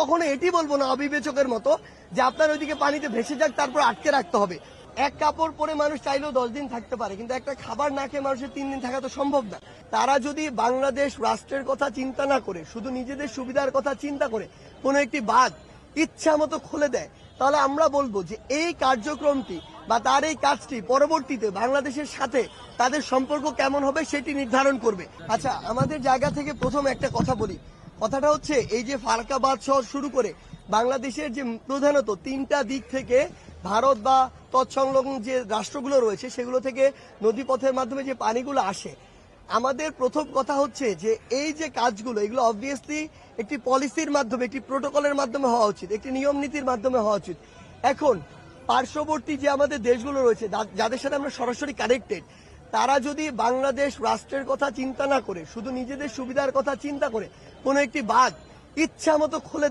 কখনো এটি বলব না অবিবেচকের মতো যে আপনার ওইদিকে পানিতে ভেসে যাক, তারপর আটকে রাখতে হবে। এক কাপড় পরে মানুষ চাইলেও দশ দিন থাকতে পারে, কিন্তু একটা খাবার না খেয়ে মানুষের তিন দিন থাকা তো সম্ভব না। তারা যদি বাংলাদেশ রাষ্ট্রের কথা চিন্তা না করে, শুধু নিজেদের সুবিধার কথা চিন্তা করে, কোনো একটি বাঁধ ইচ্ছা মতো খুলে দেয়, তাহলে আমরা বলব যে এই কার্যক্রমটি বা তার এই কাজটি পরবর্তীতে বাংলাদেশের সাথে তাদের সম্পর্ক কেমন হবে সেটি নির্ধারণ করবে। আচ্ছা আমাদের জায়গা থেকে প্রথম একটা কথা বলি। কথাটা হচ্ছে, এই যে ফারাকাবাদ শহর শুরু করে বাংলাদেশের যে প্রধানত তিনটা দিক থেকে ভারত বা তৎসংলগ্ন যে রাষ্ট্রগুলো রয়েছে, সেগুলো থেকে নদীপথের মাধ্যমে যে পানিগুলো আসে, আমাদের প্রথম কথা হচ্ছে যে এই যে কাজগুলো, এগুলো অবভিয়াসলি একটি পলিসির মাধ্যমে, একটি প্রোটোকলের মাধ্যমে হওয়া উচিত, একটি নিয়ম নীতির মাধ্যমে হওয়া উচিত। এখন, পার্শ্ববর্তী যে আমাদের দেশগুলো রয়েছে যাদের সাথে আমরা সরাসরি কানেক্টেড তারা যদি বাংলাদেশ রাষ্ট্রের কথা চিন্তা না করে, শুধু নিজেদের সুবিধার কথা চিন্তা করে, কোনো একটি বাঘ ইচ্ছা মতো খুলে